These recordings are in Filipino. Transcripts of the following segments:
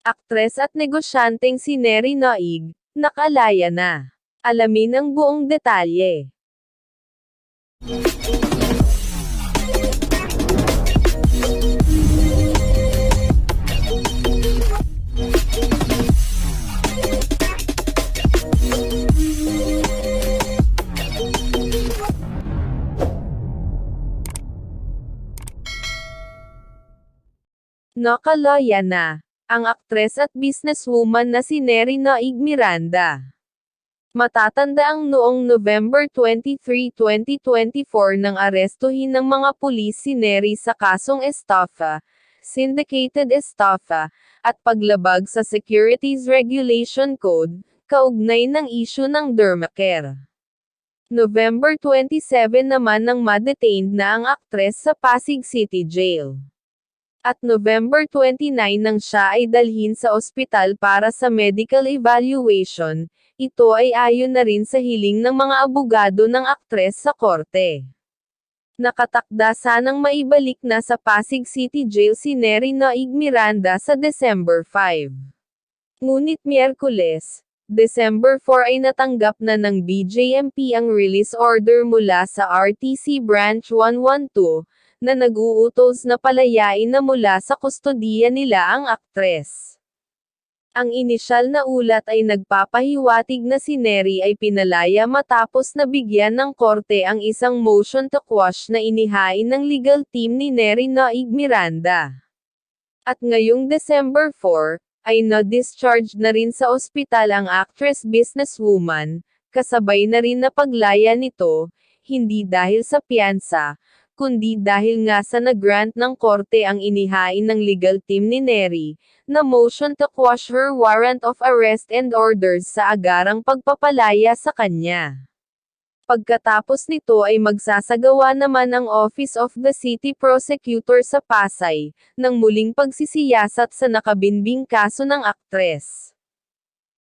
Aktres at negosyanteng si Neri Naig, nakalaya na. Alamin ang buong detalye. Nakalaya na ang aktres at businesswoman na si Neri Naig Miranda. Matatanda ang noong November 23, 2024 nang arestuhin ng mga pulis si Neri sa kasong estafa, syndicated estafa, at paglabag sa Securities Regulation Code, kaugnay ng isyu ng Dermacare. November 27 naman nang madetained na ang aktres sa Pasig City Jail. At November 29 nang siya ay dalhin sa ospital para sa medical evaluation, ito ay ayon na rin sa hiling ng mga abogado ng aktres sa korte. Nakatakda sanang maibalik na sa Pasig City Jail si Neri Naig Miranda sa December 5. Ngunit Miyerkules, December 4 ay natanggap na ng BJMP ang release order mula sa RTC Branch 112, na nag-uutos na palayain na mula sa kustodiya nila ang aktres. Ang inisyal na ulat ay nagpapahiwatig na si Neri ay pinalaya matapos na bigyan ng korte ang isang motion to quash na inihain ng legal team ni Neri Naig Miranda. At ngayong December 4, ay na-discharge na rin sa ospital ang actress businesswoman, kasabay na rin na paglaya nito, hindi dahil sa piyansa, kundi dahil nga sa nag-grant ng korte ang inihain ng legal team ni Neri, na motion to quash her warrant of arrest and orders sa agarang pagpapalaya sa kanya. Pagkatapos nito ay magsasagawa naman ang Office of the City Prosecutor sa Pasay, ng muling pagsisiyasat sa nakabinbing kaso ng aktres.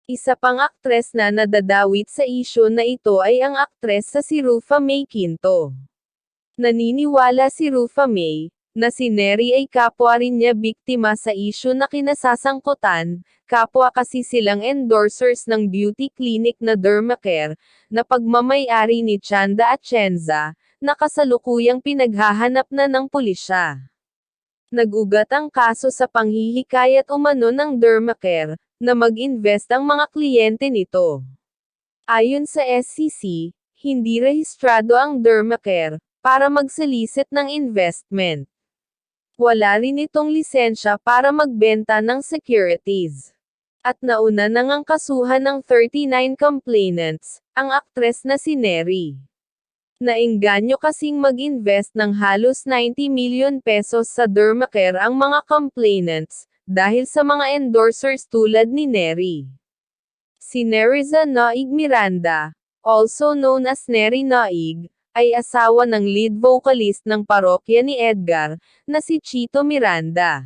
Isa pang aktres na nadadawit sa isyo na ito ay ang aktres sa si Rufa May Quinto. Naniniwala si Rufa May, na si Neri ay kapwa rin niya biktima sa isyu na kinasasangkutan, kapwa kasi silang endorsers ng beauty clinic na Dermacare, na pagmamayari ni Chanda Atienza, na kasalukuyang pinaghahanap na ng pulisya. Nagugat ang kaso sa panghihikayat umano ng Dermacare, na mag-invest ang mga kliyente nito. Ayon sa SCC, hindi rehistrado ang Dermacare, para mag-solicit ng investment. Wala rin itong lisensya para magbenta ng securities. At nauna nang ang kasuhan ng 39 complainants, ang aktres na si Neri. Nainganyo kasing mag-invest ng halos 90 million pesos sa Dermacare ang mga complainants, dahil sa mga endorsers tulad ni Neri. Si Neriza Naig Miranda, also known as Neri Naig, ay asawa ng lead vocalist ng parokya ni Edgar, na si Chito Miranda.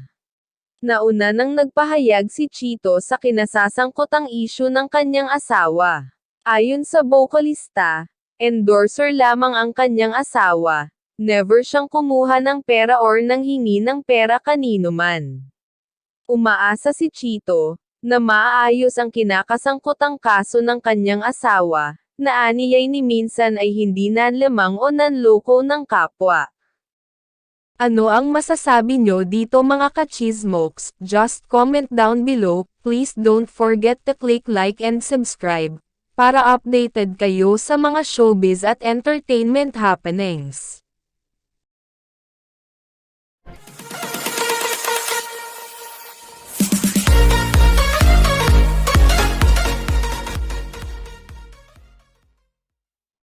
Nauna nang nagpahayag si Chito sa kinasasangkotang isyu ng kanyang asawa. Ayon sa vocalista, endorser lamang ang kanyang asawa, never siyang kumuha ng pera or nang hingi ng pera kanino man. Umaasa si Chito, na maayos ang kinakasangkotang kaso ng kanyang asawa, na aniyay ni minsan ay hindi nanlamang o nanloko ng kapwa. Ano ang masasabi nyo dito mga kachismokes? Just comment down below, please don't forget to click like and subscribe, para updated kayo sa mga showbiz at entertainment happenings.